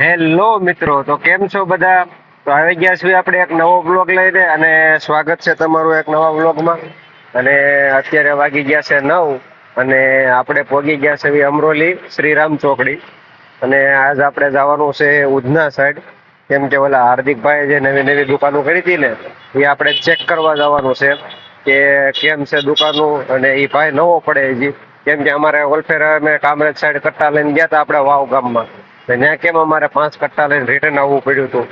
Hello મિત્રો, તો કેમ છો બધા? તો આવી ગયા છીએ આપણે એક નવો બ્લોગ લઈને અને સ્વાગત છે તમારું એક નવા બ્લોગમાં અને અત્યારે વાગી ગયા છે નવ અને આપણે પહોંચી ગયા છે અમરોલી શ્રીરામ ચોકડી. અને આજ આપણે જવાનું છે ઉધના સાઈડ કેમ કે ઓલા હાર્દિકભાઈ જે નવી નવી દુકાનો કરી હતી ને, એ આપણે ચેક કરવા જવાનું છે કે કેમ છે દુકાનો અને એ ભાઈ નવો પડે હજી. કેમ કે અમારે ઓલફેર અમે કામરેજ સાઈડ કટ્ટા લઈને ગયા હતા આપણે વાવ ગામમાં. ત્યાં કેમ અમારે પાંચ કટ્ટા લઈને રિટર્ન આવવું પડ્યું હતું?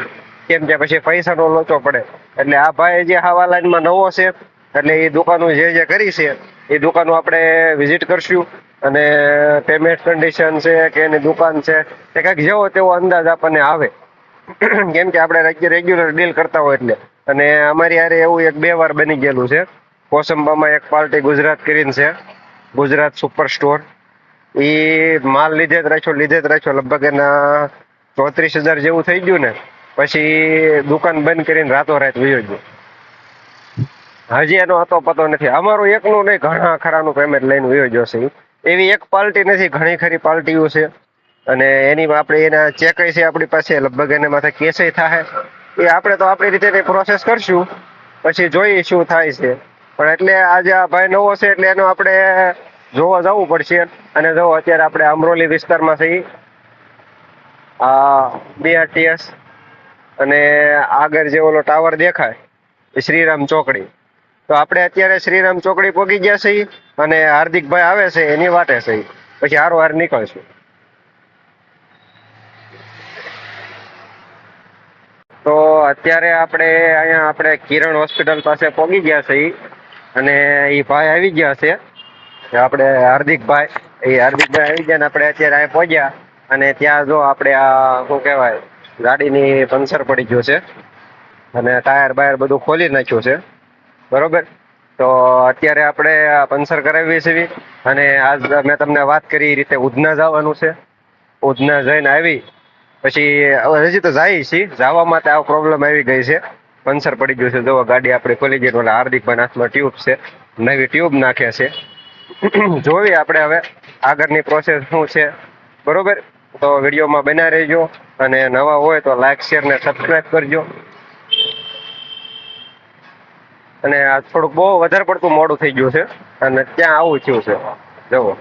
કેમ કે પછી પૈસાનો લોચો પડે. એટલે આ ભાઈ જે હવા લાઈનમાં નવો છે, એટલે એ દુકાનો જે જે કરી છે, એ દુકાનો આપણે વિઝિટ કરશું. અને પેમેન્ટ કન્ડિશન છે કે એની દુકાન છે કે કંઈક જેવો તેવો અંદાજ આપણને આવે. કેમ કે આપણે રેગ્યુલર ડીલ કરતા હોય એટલે. અને અમારી હારે એવું એક બે વાર બની ગયેલું છે. કોસંબામાં એક પાર્ટી ગુજરાત કરીને છે. ગુજરાત સુપર સ્ટોર એ માલ લીધે જ રાખ્યો લીધે જ રાખ્યો. લગભગ એના ચોત્રીસ હજાર જેવું થઈ ગયું ને, પછી દુકાન બંધ કરીને રાતોરાત વયો ગયો. હજી એનો હતો પતો નથી. અમારું એકનું નહીં, ઘણા ખરાનું પેમેન્ટ લઈને વયો ગયો છે. એવી એક પાર્ટી નથી, ઘણી ખરી પાર્ટીઓ છે. અને એની આપણે એના ચેક છે આપણી પાસે, લગભગ એને માથે કેસે થાય. એ આપણે તો આપણી રીતે પ્રોસેસ કરશું. પછી જોઈએ શું થાય છે. પણ એટલે આજે આ ભાઈ નવો છે, એટલે એનો આપણે જોવા જવું પડશે. અને જો અત્યારે આપણે અમરોલી વિસ્તારમાં છીએ, આ બીઆરટીએસ અને આગળ જે ઓલો ટાવર દેખાય, એ શ્રીરામ ચોકડી. તો આપણે અત્યારે શ્રીરામ ચોકડી પહોંચી ગયા છીએ અને હાર્દિકભાઈ આવે છે, એની વાટે છે પછી હારો હાર નીકળશું. તો અત્યારે આપણે અહીંયા આપણે કિરણ હોસ્પિટલ પાસે પહોંચી ગયા છીએ અને એ ભાઈ આવી ગયા છે. આપણે હાર્દિકભાઈ, એ હાર્દિકભાઈ આવી ગયા ને આપણે અત્યારે અહીં પહોંચ્યા અને ત્યાં જો આપણે આ, શું કહેવાય, ગાડીની પંચર પડી ગયો છે અને ટાયર બાયર બધું ખોલી નાખ્યું છે. બરોબર? તો અત્યારે આપણે આ પંચર કરાવીએ છીએ અને આજ મેં તમને વાત કરી એ રીતે ઉધના જવાનું છે. ઉધના જઈને આવી, પછી હજી તો જાય છીએ. જવા માટે આ પ્રોબ્લેમ આવી ગઈ છે. પંચર પડી ગયું છે. જો ગાડી આપણે ખોલી ગઈ ઓલા હાર્દિકભાઈ હાથમાં ટ્યુબ છે. નવી ટ્યુબ નાખે છે. જોઈએ આપણે હવે આગળની પ્રોસેસ શું છે. બરોબર? તો વિડીયોમાં બના રહેજો અને નવા હોય તો લાઈક શેર ને સબસ્ક્રાઈબ કરજો. અને આ થોડુંક બહુ વધારે પડતું મોડું થઈ ગયું છે. અને ત્યાં આવું થયું છે. જુઓ.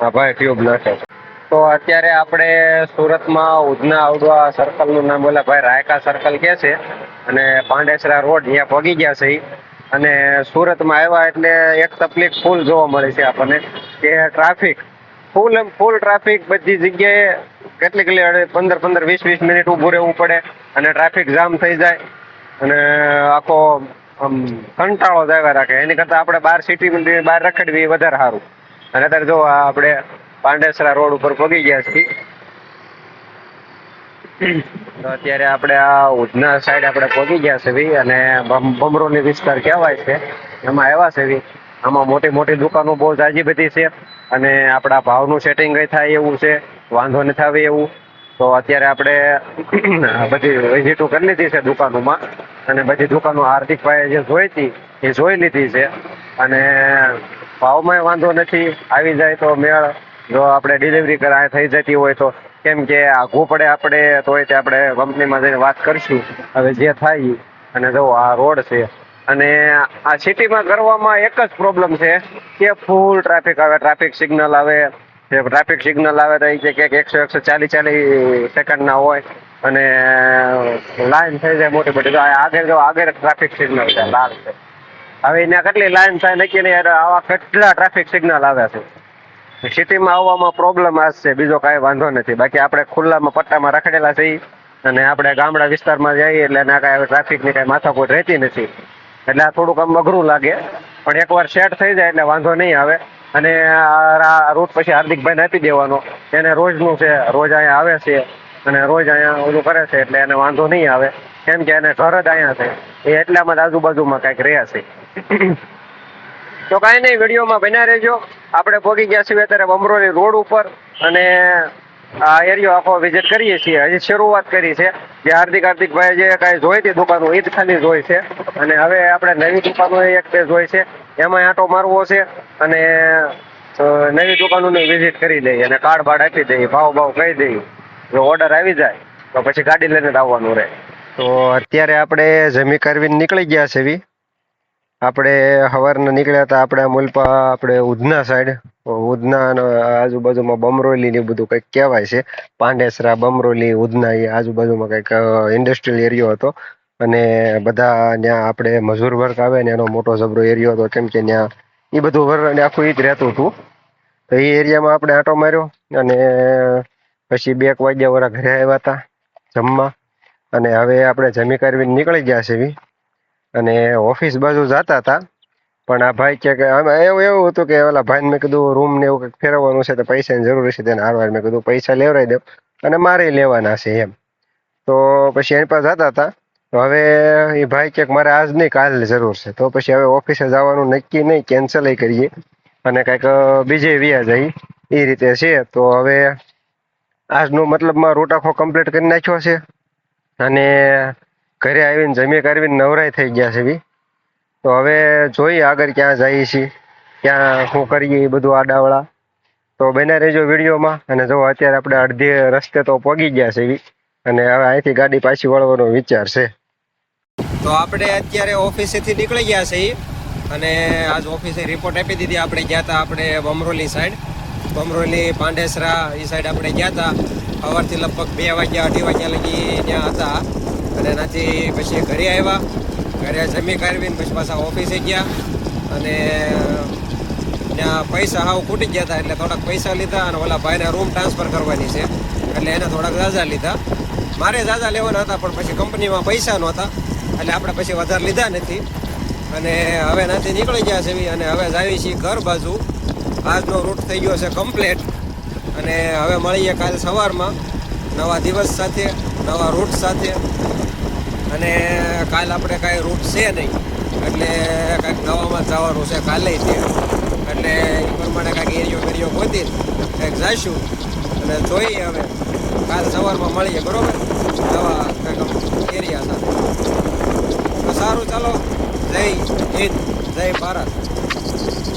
હા, ભાઈ ટ્યુબ નાખે તો અત્યારે આપણે સુરતમાં ઉધના આવડવા સર્કલનું નામ બોલા. ભાઈ, રાયકા સર્કલ કે છે. અને પાંડેસરા રોડ ત્યાં પગી ગયા છે. અને સુરતમાં આવ્યા એટલે એક તકલીફ ફૂલ જોવા મળે છે આપણને કે ટ્રાફિક ફૂલ એમ ફૂલ ટ્રાફિક બધી જગ્યાએ કેટલી કેટલી પંદર પંદર વીસ વીસ મિનિટ ઊભું રહેવું પડે અને ટ્રાફિક જામ થઈ જાય. અને આખો, આમ, કંટાળો જ રાખે. એની કરતાં આપણે બહાર સિટી બહાર રખડવી વધારે સારું. અને અત્યારે જો આપણે પાંડેસરા રોડ ઉપર પગી ગયા છીએ. તો અત્યારે આપણે આ ઉધના સાઈડ આપણે પહોંચી ગયા છે ભાઈ અને બમ- બમરોલી વિસ્તાર કહેવાય છે. એમાં આવ્યા છે ભાઈ આમાં મોટી મોટી દુકાનો બહુ જાજી બધી છે. અને આપણા ભાવનું સેટિંગ થાય એવું છે? વાંધો નથી થાય એવું. તો અત્યારે આપણે બધી વિઝિટો કરી લીધી છે દુકાનોમાં. અને બધી દુકાનો હાર્દિકભાઈએ જે જોઈ હતી, એ જોઈ લીધી છે. અને ભાવમાં વાંધો નથી. આવી જાય તો મેળ. જો આપણે ડિલિવરી કરાય, થઈ જતી હોય તો કેમ કે આઘું પડે આપણે તોય તે આપણે કંપનીમાં જઈને વાત કરીશું. હવે જે થાય અને જો આ રોડ છે અને આ સિટીમાં કરવામાં એક જ પ્રોબ્લેમ છે કે ફૂલ ટ્રાફિક આવે ટ્રાફિક સિગ્નલ આવે. ટ્રાફિક સિગ્નલ આવે તો એ કે એકસો એકસો ચાલીસ ચાલીસ સેકન્ડના હોય અને લાઈન થઈ જાય મોટી મોટી. તો આગળ જો આગળ ટ્રાફિક સિગ્નલ છે, લાલ છે. હવે એના કેટલી લાઈન થાય, નક્કી નહીં. આવા કેટલા ટ્રાફિક સિગ્નલ આવે છે? સિટીમાં આવવામાં પ્રોબ્લેમ આ છે બીજો કાંઈ વાંધો નથી. બાકી આપણે ખુલ્લામાં, પટ્ટામાં રખડેલા છીએ અને આપણે ગામડા વિસ્તારમાં જઈએ એટલે ના કાંઈ ટ્રાફિકની કાંઈ માથાકૂટ રહેતી નથી. એટલે આ થોડુંક આમ અઘરું લાગે. પણ એકવાર સેટ થઈ જાય એટલે વાંધો નહીં આવે. અને આ રૂટ પછી હાર્દિકભાઈને આપી દેવાનો. એને રોજનું છે, રોજ અહીંયા આવે છે અને રોજ અહીંયા ઓલું કરે છે એટલે એને વાંધો નહીં આવે. કેમ કે એને ઘર જ અહીંયા છે. એ એટલામાં જ આજુબાજુમાં કાંઈક રહ્યા છે. તો કાંઈ નહીં, વિડીયોમાં બન્યા રહેજો. આપણે પહોંચી ગયા છીએ અત્યારે બમરોલી રોડ ઉપર અને આ એરિયો આખો વિઝિટ કરીએ છીએ. હજી શરૂઆત કરી છે. જે હાર્દિક હાર્દિકભાઈ જે કાંઈ જોઈ હતી દુકાનો એ જ ખાલી જોઈ છે. અને હવે આપણે નવી દુકાનો એક બે જોઈ છે. એમાં આંટો મારવો છે અને નવી દુકાનોની વિઝિટ કરી દઈએ અને કાર્ડ બાર્ડ આપી દઈએ, ભાવ ભાવ કહી દઈએ. જો ઓર્ડર આવી જાય, તો પછી ગાડી લઈને જ આવવાનું રહે. તો અત્યારે આપણે જમી કરવીને નીકળી ગયા છે એવી આપણે સવારના નીકળ્યા હતા, આપણે મુલપા, આપણે ઉધના સાઈડ ઉધના આજુબાજુમાં બમરોલી ને બધું કંઈક કહેવાય છે. પાંડેસરા, બમરોલી, ઉધના એ આજુબાજુમાં કંઈક ઇન્ડસ્ટ્રીયલ એરિયો હતો. અને બધા ત્યાં આપણે મજૂર વર્ક આવે ને એનો મોટો જબરો એરિયો હતો, કેમ કે ત્યાં એ બધું વર્ક ને આખું એ જ રહેતું હતું. તો એ એરિયામાં આપણે આંટો માર્યો અને પછી બે એક વાગ્યા વાળા ઘરે આવ્યા હતા જમવા. અને હવે આપણે જમી કરવી નીકળી ગયા છે અને ઓફિસ બાજુ જતા હતા. પણ આ ભાઈ કે એવું એવું હતું કે ઓલા ભાઈને મેં કીધું રૂમ ને એવું કંઈક ફેરવવાનું છે તો પૈસાની જરૂર છે તેને હારવાર મેં કીધું પૈસા લેવડાવી દઉં અને મારે લેવાના છે એમ. તો પછી એની પાસે જતા હતા. તો હવે એ ભાઈ કે મારે આજ નહીં કાલ જરૂર છે. તો પછી હવે ઓફિસે જવાનું નક્કી નહીં કેન્સલ કરીએ. અને કંઈક બીજે વ્યા જઈ એ રીતે છે. તો હવે આજનો મતલબમાં રૂટ આખો કમ્પ્લીટ કરી નાખ્યો છે. અને ઘરે આવીને જમી કરવીને નવરાઈ થઈ ગયા છે બી. તો હવે જોઈએ આગળ ક્યાં જઈએ છીએ, ક્યાં શું કરીએ એ બધું આડાવડા તો બને રહેજો વિડીયોમાં, અને જો અત્યારે આપણે અડધે રસ્તે તો પગી ગયા છે એવી અને હવે અહીંથી ગાડી પાછી વળવાનો વિચાર છે. તો આપણે અત્યારે ઓફિસેથી નીકળી ગયા છે અને આજ ઓફિસે રિપોર્ટ આપી દીધી આપણે ગયા હતા આપણે બમરોલી સાઈડ બમરોલી પાંડેસરા એ સાઈડ આપણે ગયા હતા સવારથી લગભગ બે વાગ્યા, અઢી વાગ્યા લગી ત્યાં હતા. અને એનાથી પછી ઘરે આવ્યા. ઘરે જમી કાઢવીને પછી પાછા ઓફિસે ગયા. અને ત્યાં પૈસા હાવ ખૂટી ગયા હતા, એટલે થોડાક પૈસા લીધા અને ઓલા ભાઈને રૂમ ટ્રાન્સફર કરવાની છે. એટલે એને થોડાક ઝાઝા લીધા. મારે ઝાઝા લેવાના હતા, પણ પછી કંપનીમાં પૈસા નહોતા. એટલે આપણે પછી વધારે લીધા નથી. અને હવે નથી નીકળી ગયા છે અને હવે જાવી છીએ ઘર બાજુ. આજનો રૂટ થઈ ગયો છે કમ્પ્લેટ અને હવે મળીએ કાલ સવારમાં. નવા દિવસ સાથે, નવા રૂટ સાથે. અને કાલ આપણે કાંઈ રૂટ છે નહીં. એટલે કાંઈક નવામાં જવાનું છે કાલે તે એટલે એ પ્રમાણે કાંઈક એરિયો બેરિયો ગોતી કંઈક જઈશું અને જોઈએ હવે. કાલ સવારમાં મળીએ, બરાબર? નવા કંઈક એરિયા સાથે. સારું, ચાલો. જય હિન્દ, જય ભારત.